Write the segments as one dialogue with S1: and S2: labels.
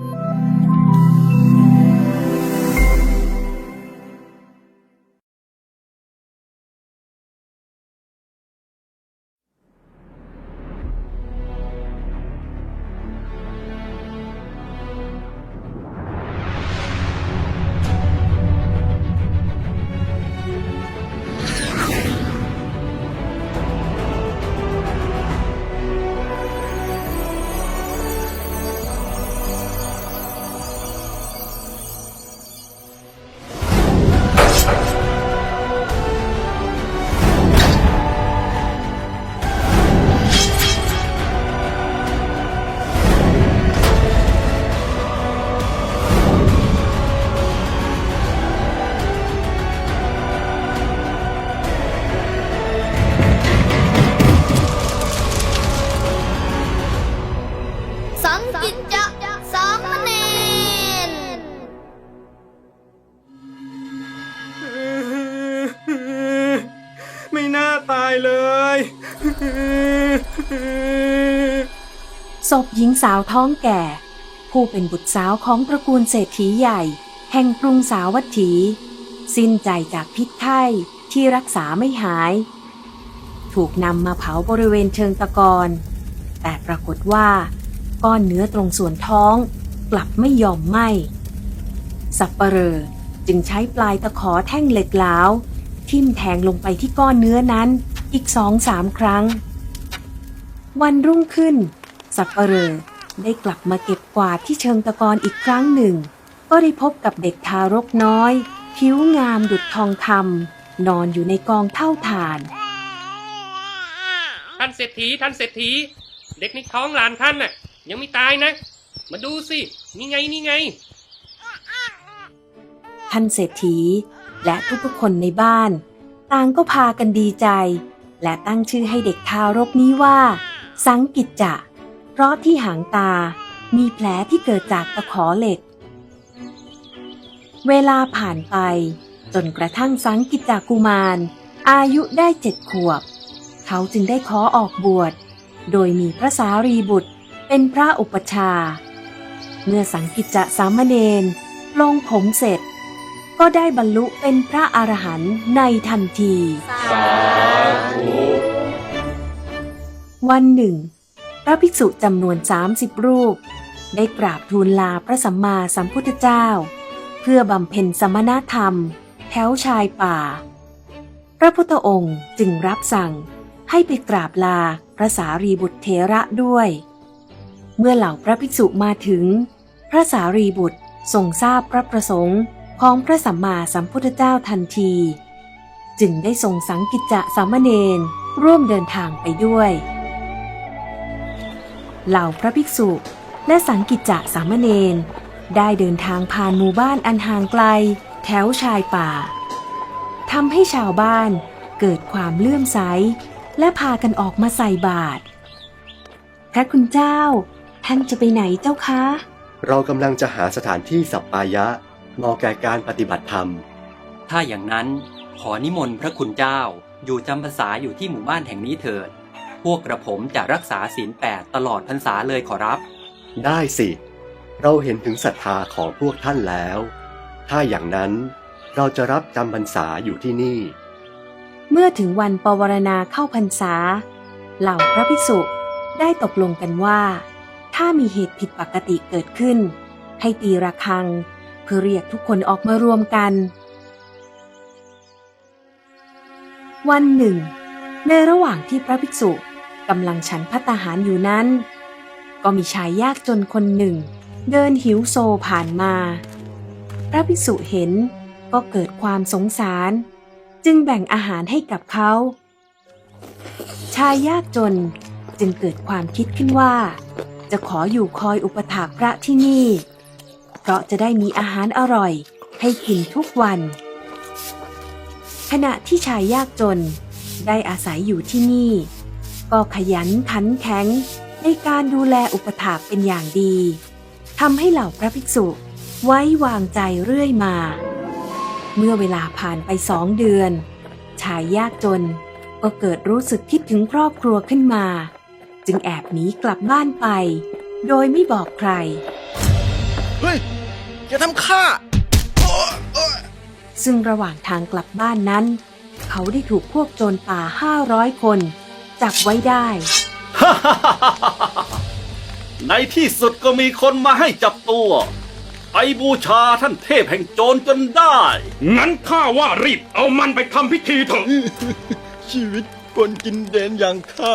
S1: 嗯。
S2: ศพหญิงสาวท้องแก่ ผู้เป็นบุตรสาวของตระกูลเศรษฐีใหญ่ แห่งกรุงสาวัตถี สิ้นใจจากพิษไข้ที่รักษาไม่หาย ถูกนำมาเผาบริเวณเชิงตะกอนแต่ปรากฏว่าก้อนเนื้อตรงส่วนท้องกลับไม่ยอมไหม้สับปะเรอจึงใช้ปลายตะขอแท่งเหล็กหลาว ทิ่มแทงลงไปที่ก้อนเนื้อนั้น อีกสองสามครั้ง วันรุ่งขึ้น สับปะเรอได้กลับมาเก็บกวาดที่เชิงตะกอนอีกครั้งหนึ่ง ก็ได้พบกับเด็กทารกน้อย ผิวงามดุจทองคำนอนอยู่ในกองเท่าฐาน
S3: ท่านเศรษฐีท่านเศรษฐี เด็กในท้องหลานท่านน่ะ ยังไม่ตายนะ มาดูสิ นี่ไงนี่ไง
S2: ท่านเศรษฐีและทุกๆคนในบ้าน ต่างก็พากันดีใจ และตั้งชื่อให้เด็กทารกนี้ว่า สังกิจจะ เพราะที่หางตามีแผลที่เกิดจากตะขอเหล็ก เวลาผ่านไป จนกระทั่งสังกิจจากุมาร อายุได้เจ็ดขวบ เขาจึงได้ขอออกบวช โดยมีพระสารีบุตรเป็นพระอุปชา เมื่อสังกิจจะสามเณรลงผมเสร็จ ก็ได้บรรลุเป็นพระอรหันต์ในทันที วันหนึ่ง พระภิกษุจำนวน30รูป ได้กราบทูลลาพระสัมมาสัมพุทธเจ้า เพื่อบำเพ็ญสมณธรรม แถวชายป่า พระพุทธองค์จึงรับสั่งให้ไปกราบลาพระสารีบุตรเถระด้วย เมื่อเหล่าพระภิกษุมาถึง พระสารีบุตรทรงทราบพระประสงค์ของพระสัมมาสัมพุทธเจ้าทันที จึงได้ทรงสังกิจจะสามเณรร่วมเดินทางไปด้วยเหล่าพระภิกษุและสังกิจจะสามเณรได้เดินทางผ่านหมู่บ้านอันห่างไกล แถวชายป่าทำให้ชาวบ้านเกิดความเลื่อมใส และพากันออกมาใส่บาตรพระคุณเจ้า ท่านจะไปไหนเจ้าคะ
S1: เรากำลังจะหาสถานที่สัปปายะเหมาะแก่การปฏิบัติธรรม
S4: ถ้าอย่างนั้น ขอนิมนต์พระคุณเจ้า อยู่จำพรรษาอยู่ที่หมู่บ้านแห่งนี้เถิด พวกกระผมจะรักษาศีลแปดตลอดพรรษาเลยขอรับ
S1: ได้สิ เราเห็นถึงศรัทธาของพวกท่านแล้ว ถ้าอย่างนั้นเราจะรับจำพรรษาอยู่ที่นี่
S2: เมื่อถึงวันปวารณาเข้าพรรษา เหล่าพระภิกษุได้ตกลงกันว่า ถ้ามีเหตุผิดปกติเกิดขึ้น ให้ตีระฆังเพื่อเรียกทุกคนออกมารวมกัน วันหนึ่ง ในระหว่างที่พระภิกษุกำลังฉันพัตตาหารอยู่นั้น ก็มีชายยากจนคนหนึ่ง เดินหิวโซผ่านมา พระภิกษุเห็นก็เกิดความสงสาร จึงแบ่งอาหารให้กับเขา ชายยากจนจึงเกิดความคิดขึ้นว่า จะขออยู่คอยอุปถากพระที่นี่ เพราะจะได้มีอาหารอร่อยให้กินทุกวัน ขณะที่ชายยากจนได้อาศัยอยู่ที่นี่ ก็ขยันขันแข็งในการดูแลอุปถากเป็นอย่างดีทำให้เหล่าพระภิกษุไว้วางใจเรื่อยมา เมื่อเวลาผ่านไปสองเดือน ชายยากจนก็เกิดรู้สึกคิดถึงครอบครัวขึ้นมา จึงแอบหนีกลับบ้านไป โดยไม่บอกใคร
S5: เฮ้ยอย่าทำข้า
S2: ซึ่งระหว่างทางกลับบ้านนั้น เขาได้ถูกพวกโจรป่าห้าร้อยคน จับไว้ได้
S6: ในที่สุดก็มีคนมาให้จับตัว ไปบูชาท่านเทพแห่งโจรจนได้
S3: งั้นข้าว่ารีบเอามันไปทำพิธีเถอะ
S5: ชีวิตคนกินเดนอย่างข้า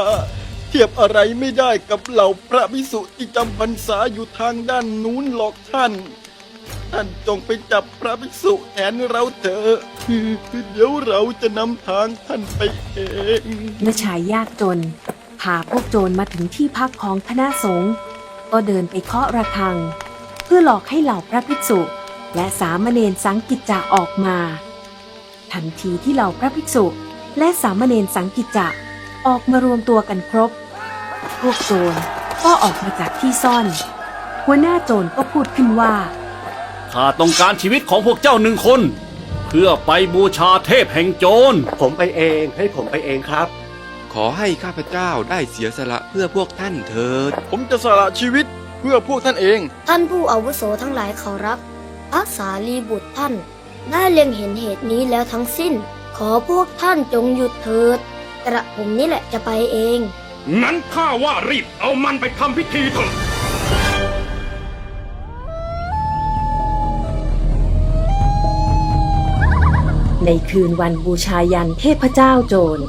S5: เทียบอะไรไม่ได้กับเหล่าพระภิกษุที่จำพรรษาอยู่ทางด้านนู้นหรอกท่าน ท่านจงไปจับพระภิกษุแทนเราเถอะเดี๋ยวเราจะนำทางท่านไปเอง
S2: เมื่อชายยากจนพาพวกโจรมาถึงที่พักของคณะสงฆ์ก็เดินไปเคาะระฆัง เพื่อหลอกให้เหล่าพระภิกษุ และสามเณรสังกิจจะออกมา ทันทีที่เหล่าพระภิกษุ และสามเณรสังกิจจะออกมารวมตัวกันครบ พวกโจรก็ออกมาจากที่ซ่อน หัวหน้าโจรก็พูดขึ้นว่า
S6: ข้าต้องการชีวิตของพวกเจ้าหนึ่งคน เพื่อไปบูชาเทพแห่งโจร
S1: ผมไปเองให้ผมไปเองครับ
S7: ขอให้ข้าพเจ้าได้เสียสละเพื่อพวกท่านเถิด
S5: ผมจะสละชีวิตเพื่อพวกท่านเอง
S8: ท่านผู้อาวุโสทั้งหลายเขารับพระสารีบุตรท่าน ได้เล็งเห็นเหตุนี้แล้วทั้งสิ้น ขอพวกท่านจงหยุดเถิด กระผมนี่แหละจะไปเอง
S3: งั้นข้าว่ารีบเอามันไปทำพิธีเถอะ
S2: ในคืนวันบูชายันเทพเจ้าโจร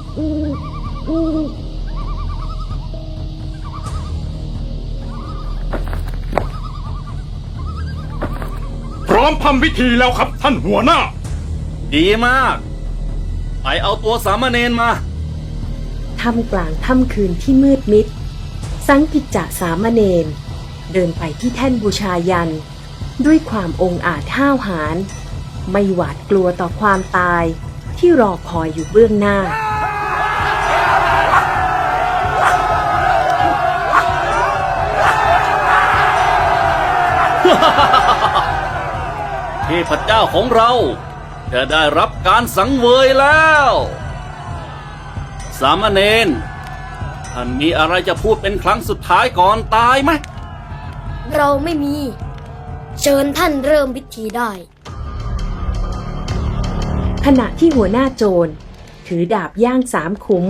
S3: พร้อมทำพิธีแล้วครับท่านหัวหน้า
S6: ดีมาก ไปเอาตัวสามเณรมา
S2: ท่ามกลางค่ำคืนที่มืดมิด สังกิจจะสามเณรเดินไปที่แท่นบูชายัน ด้วยความองอาจห้าวหาญ ไม่หวาดกลัวต่อความตายที่รอคอยอยู่เบื้องหน้า
S6: เทพเจ้าของเราจะได้รับการสังเวยแล้ว สามเณรท่านมีอะไรจะพูดเป็นครั้งสุดท้ายก่อนตายไหม
S8: เราไม่มี เชิญท่านเริ่มพิธีได้
S2: ขณะที่หัวหน้าโจร ถือดาบย่างสามขุม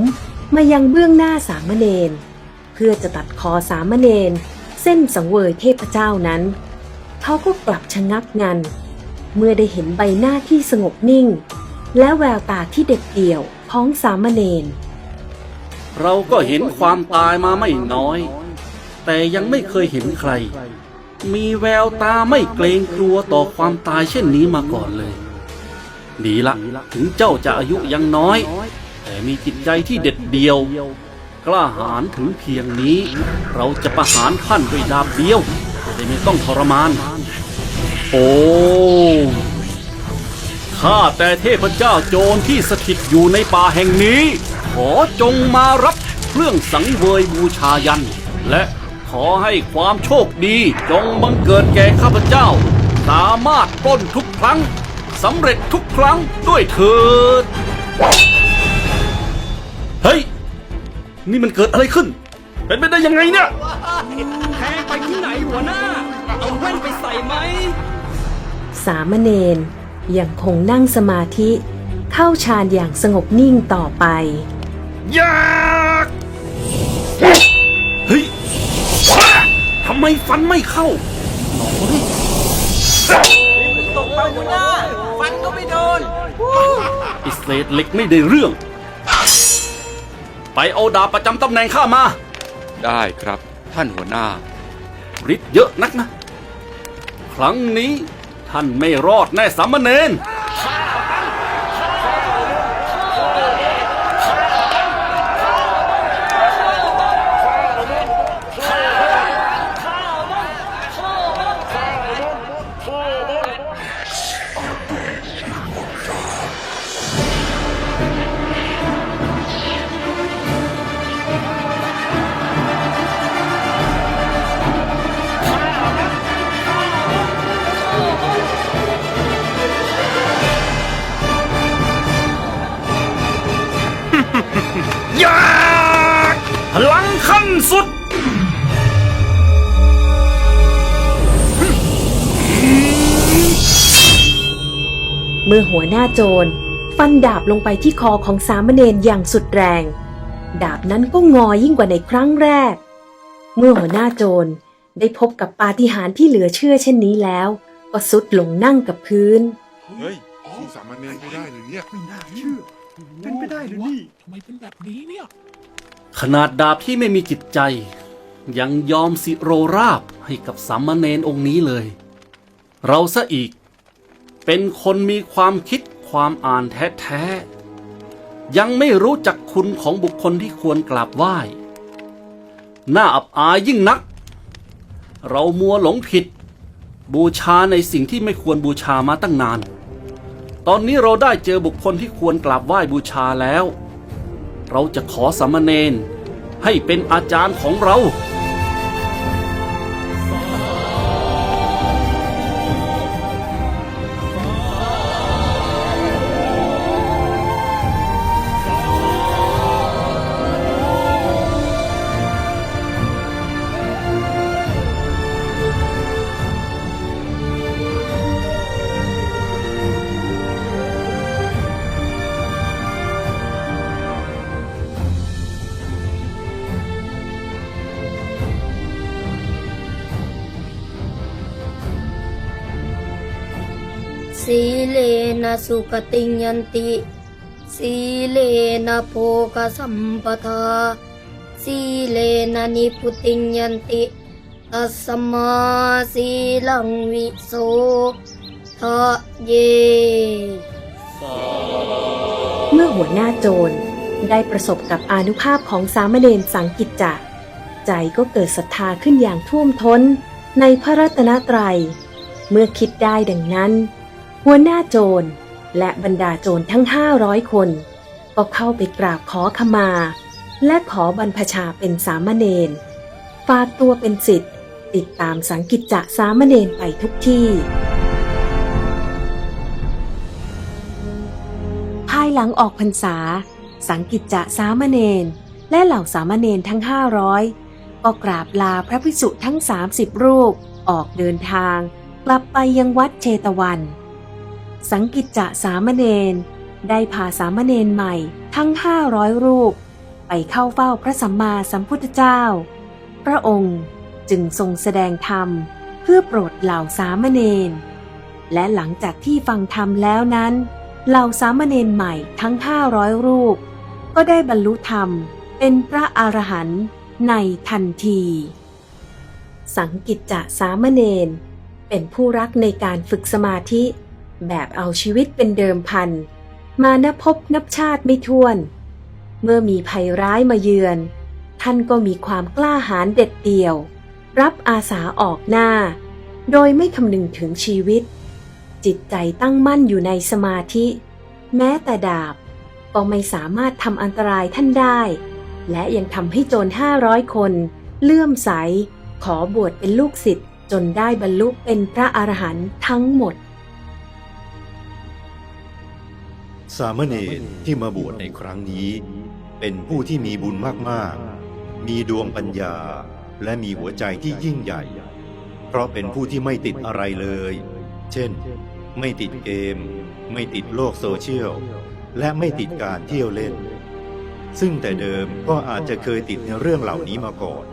S2: มายังเบื้องหน้าสามเณรเพื่อจะตัดคอสามเณรเส้นสังเวยเทพเจ้านั้น เขาก็กลับชะงักงัน เมื่อได้เห็นใบหน้าที่สงบนิ่ง และแววตาที่เด็ดเดี่ยวของสามเณร
S6: เราก็เห็นความตายมาไม่น้อย แต่ยังไม่เคยเห็นใคร มีแววตาไม่เกรงกลัวต่อความตายเช่นนี้มาก่อนเลย ดีละ ถึงเจ้าจะอายุยังน้อย แต่มีจิตใจที่เด็ดเดี่ยว กล้าหาญถึงเพียงนี้ เราจะประหารท่านด้วยดาบเดียวจะได้ไม่ต้องทรมาน โอ้ข้าแต่เทพเจ้าโจรที่สถิตอยู่ในป่าแห่งนี้ ขอจงมารับเครื่องสังเวยบูชายัน และขอให้ความโชคดีจงบังเกิดแก่ข้าพเจ้า สามารถปล้นทุกครั้ง สำเร็จทุกครั้งด้วยเถิด เฮ้ย นี่มันเกิดอะไรขึ้น เป็นไปได้ยังไงเนี่ย
S4: แทงไปที่ไหนหัวหน้า เอาแว่นไปใส่ไหม
S2: สามเณรยังคงนั่งสมาธิ เข้าฌานอย่างสงบนิ่งต่อไป
S6: ยากเฮ้ยทำไมฟันไม่เข้าหนอย
S4: ตกไปหัวหน้า ฟันก็ไม่โดน
S6: ไอิเศษเหล็กไม่ได้เรื่อง ไปเอาดาบประจำตำแหน่งข้ามา
S7: ได้ครับ ท่านหัวหน้า
S6: ฤทธิ์เยอะนักนะ ครั้งนี้ท่านไม่รอดแน่สามเณร ยากพลังขั้นสุด
S2: เมื่อหัวหน้าโจร ฟันดาบลงไปที่คอของสามเณรอย่างสุดแรง ดาบนั้นก็งอยิ่งกว่าในครั้งแรก เมื่อหัวหน้าโจร ได้พบกับปาฏิหาริย์ที่เหลือเชื่อเช่นนี้แล้ว ก็สุดลงนั่งกับพื้น
S9: เฮ้ยสามเณรไม่ได้เลยเนี่ย
S5: ไม่น่าเชื่อ เป็นไปได้หรือนี่
S10: ทำไมเป็นแบบนี้เนี่ย
S6: ขนาดดาบที่ไม่มีจิตใจ ยังยอมสิโรราบให้กับสามเณรองค์นี้เลย เราซะอีก เป็นคนมีความคิดความอ่านแท้ๆ ยังไม่รู้จักคุณของบุคคลที่ควรกราบไหว้ น่าอับอายยิ่งนัก เรามัวหลงผิด บูชาในสิ่งที่ไม่ควรบูชามาตั้งนาน ตอนนี้เราได้เจอบุคคลที่ควรกราบไหว้บูชาแล้ว เราจะขอสามเณรให้เป็นอาจารย์ของเรา
S8: สีเลนะสุขติยันติ สีเลนะโภคสัมปทา สีเลนะนิพุติยันติตัสสมาสีลังวิโสทะเย
S2: เมื่อหัวหน้าโจรได้ประสบกับอานุภาพของสามเณรสังกิจจะใจก็เกิดศรัทธาขึ้นอย่างท่วมท้นในพระรัตนตรัย เมื่อคิดได้ดังนั้น หัวหน้าโจรและบรรดาโจรทั้งห้าร้อยคน ก็เข้าไปกราบขอขมา และขอบรรพชาเป็นสามเณรฝากตัวเป็นสิทธิ์ติดตามสังกิจจะสามเณรไปทุกที่ ภายหลังออกพรรษา สังกิจจะสามเณรและเหล่าสามเณรทั้งห้าร้อยก็กราบลาพระภิกษุทั้ง 30 รูปออกเดินทาง กลับไปยังวัดเชตวัน สังกิจจะสามเณรได้พาสามเณรใหม่ทั้ง500รูป ไปเข้าเฝ้าพระสัมมาสัมพุทธเจ้า พระองค์จึงทรงแสดงธรรมเพื่อโปรดเหล่าสามเณรและหลังจากที่ฟังธรรมแล้วนั้น เหล่าสามเณรใหม่ทั้ง500รูป ก็ได้บรรลุธรรมเป็นพระอรหันต์ในทันที สังกิจจะสามเณรเป็นผู้รักในการฝึกสมาธิ แบบเอาชีวิตเป็นเดิมพัน มานับพบนับชาติไม่ท้วน เมื่อมีภัยร้ายมาเยือน ท่านก็มีความกล้าหาญเด็ดเดี่ยว รับอาสาออกหน้า โดยไม่คำนึงถึงชีวิต จิตใจตั้งมั่นอยู่ในสมาธิ แม้แต่ดาบ ก็ไม่สามารถทำอันตรายท่านได้ และยังทำให้โจรห้าร้อยคน เลื่อมใส ขอบวชเป็นลูกศิษย์จนได้บรรลุเป็นพระอรหันต์ทั้งหมด
S11: สามเณรที่มาบวชในครั้งนี้ เป็นผู้ที่มีบุญมากๆ มีดวงปัญญาและมีหัวใจที่ยิ่งใหญ่ เพราะเป็นผู้ที่ไม่ติดอะไรเลย เช่น ไม่ติดเกม ไม่ติดโลกโซเชียล และไม่ติดการเที่ยวเล่น ซึ่งแต่เดิมก็อาจจะเคยติดในเรื่องเหล่านี้มาก่อน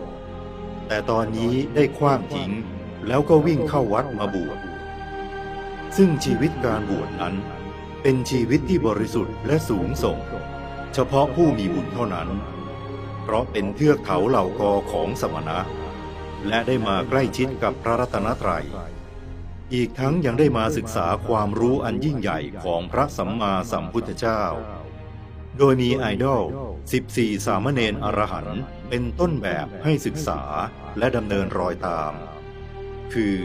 S11: แต่ตอนนี้ได้คว้างทิ้งแล้วก็วิ่งเข้าวัดมาบวช ซึ่งชีวิตการบวชนั้น เป็นชีวิตที่บริสุทธิ์และสูงส่ง เฉพาะผู้มีบุญเท่านั้น เพราะเป็นเทือกเขาเหล่ากอของสมณะ และได้มาใกล้ชิดกับพระรัตนตรัย อีกทั้งยังได้มาศึกษาความรู้อันยิ่งใหญ่ของพระสัมมาสัมพุทธเจ้า โดยมีไอดอล 14 สามเณรอรหันต์เป็นต้นแบบให้ศึกษาและดำเนินรอยตาม คือ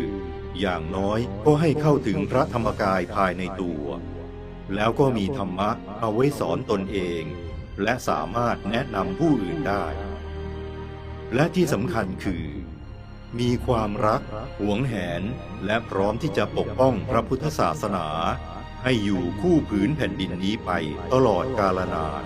S11: อย่างน้อยก็ให้เข้าถึงพระธรรมกายภายในตัว แล้วก็มีธรรมะเอาไว้สอนตนเอง และสามารถแนะนำผู้อื่นได้ และที่สำคัญคือ มีความรัก หวงแหน และพร้อมที่จะปกป้องพระพุทธศาสนา ให้อยู่คู่ผืนแผ่นดินนี้ไปตลอดกาลนาน